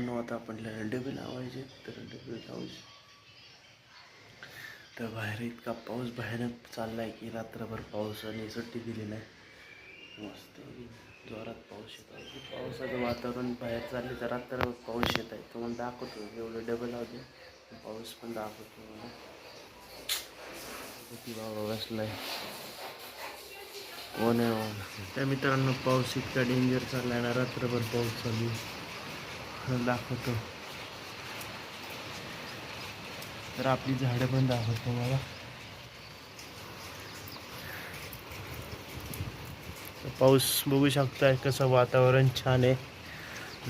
मित्रांनो आता आपल्याला डबे लावायचे तर डबे लावायचे तर बाहेर इतका पाऊस भयानक चालला आहे की रात्रभर पावसाने सुट्टी दिलेली आहे. मस्त जोरात पाऊस येत. आहे पावसाचं वातावरण बाहेर चालले तर रात्रभर पाऊस येत आहे. तुम्हाला दाखवतो एवढं डबल लावते पाऊस पण दाखवतो मला किती बाबा बसलाय. हो नाही हो त्या मित्रांनो पाऊस इतका डेंजर चालला आहे ना रात्रभर पाऊस चालू दाखवतो. तर आपली झाडं पण दाखवतो मला पाऊस बघू शकताय कसं वातावरण छान आहे.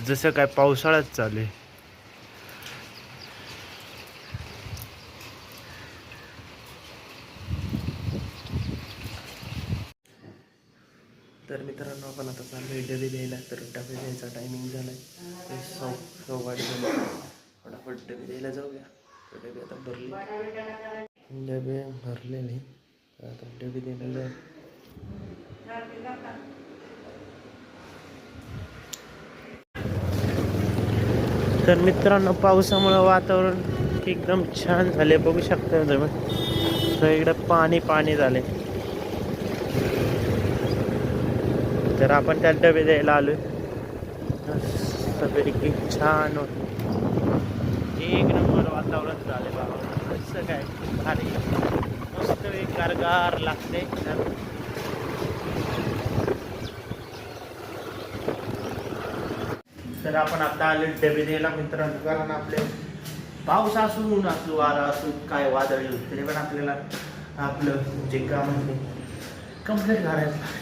जसं काय पावसाळाच चालू आहे तर मित्रांनो आपण आता चाललो आहे. डबे द्यायला तर डबे द्यायचा टायमिंग झाला आहे सौ सौ वाढ झाली. फटाफट डबे द्यायला जाऊया. तर डबे आता भरले. डबे भरलेले. आता डबे द्यायला जाऊ. तर मित्रांनो पावसामुळं वातावरण एकदम छान झाले बघू शकता तुम्ही. तर इकडं पाणी पाणी झाले तर आपण त्या डबे द्यायला आलोय. सगळी छान होत. एक नंबर वातावरण झाले बाबा. कसं काय? भारी. मस्त एक गारगार लागते तर आपण आता आले डबे द्यायला मित्रांनो. कारण आपले पाऊस असून असू वारा असू काय वादळ येऊ तरी पण आपल्याला आपलं जे काम आहे कंप्लीट करायचं.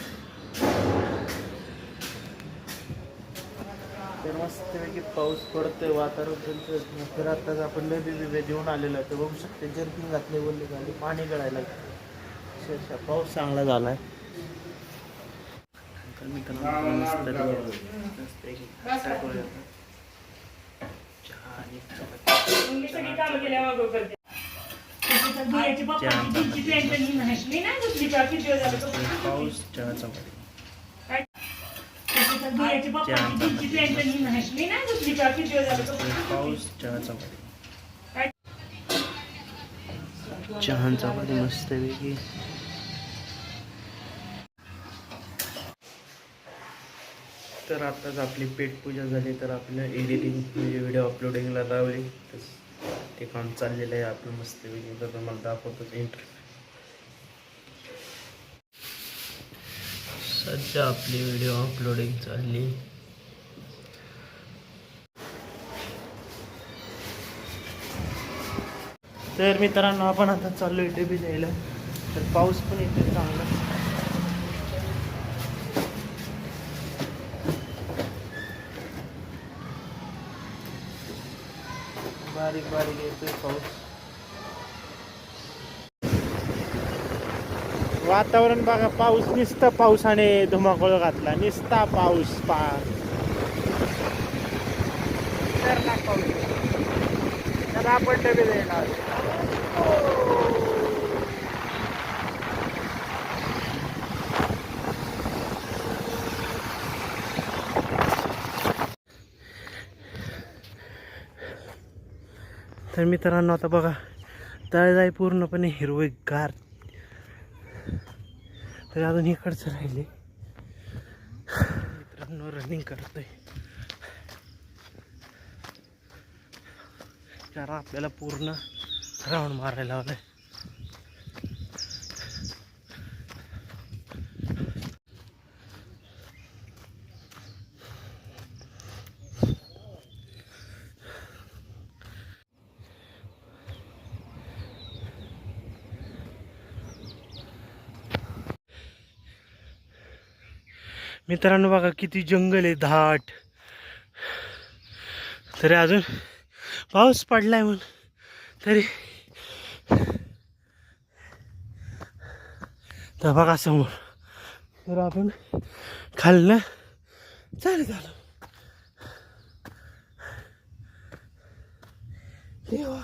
तर मस्तपैकी पाऊस पडतोय वातावरण तुमचं तर आताच आपण नदी बिबे देऊन आलेलो आहे. तर बघू शकते जर्किंग घातले बोलले झाले पाणी गळायला अक्षरशः पाऊस चांगला झाला आहे तर मित्रांनो मस्त मस्तपैकी टाकूया. चहा आणि चपाती. पाऊस चहा चपाती पाऊस चहा चपाती चहा चपाती मस्तपैकी तर आताच आपली पेटपूजा झाली तर आपलं एडिटिंग म्हणजे व्हिडिओ अपलोडिंगला लावली. तर ते काम चाललेलं आहे आपलं मस्तपैकी तर तुम्हाला दाखवतोच इंटरव्ह्यू सध्या आपली व्हिडिओ अपलोडिंग चालली. तर मित्रांनो आपण आता चाललो आहे बी द्यायला तर पाऊस पण येतो चांगला. बारीक बारीक येतोय पाऊस. वातावरण बघा पाऊस निसता पावसाने धुमाकूळ घातला. नुसता पाऊस पा. पाऊस. तर आपण डबे द्यायला तर मित्रांनो आता बघा तळजाई पूर्णपणे हिरवेगार. तर अजून इकडचं राहिले. मित्रांनो रनिंग करतोय. कारण आपल्याला पूर्ण राऊंड मारायला लावलंय. मित्रांनो बघा किती जंगल आहे धाट. तरी अजून पाऊस पडलाय म्हणून. तरी. तर बघा समोर. तर आपण खाल्लं चालत आलो देवा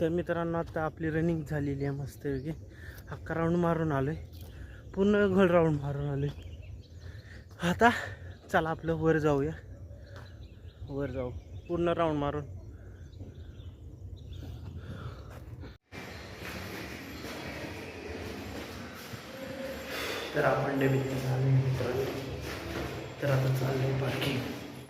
तर मित्रांनो आता आपली रनिंग झालेली आहे मस्तपैकी अख्खा राऊंड मारून आलो आहे पूर्ण घोल राऊंड मारून आलो आहे आता चला आपलं वर जाऊया. वर जाऊ. पूर्ण राऊंड मारून. तर आपण डेबिट झाले मित्रांनो. तर आता चाललंय पार्किंग